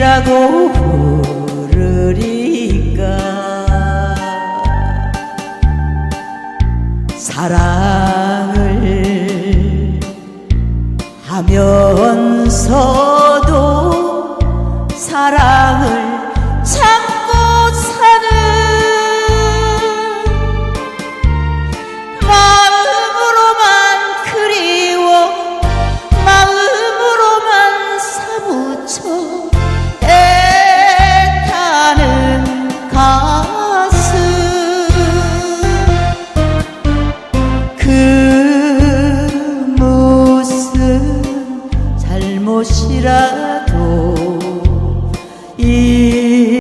이라고 부르리까? 사랑을 하면서도 사랑을 잘못이라도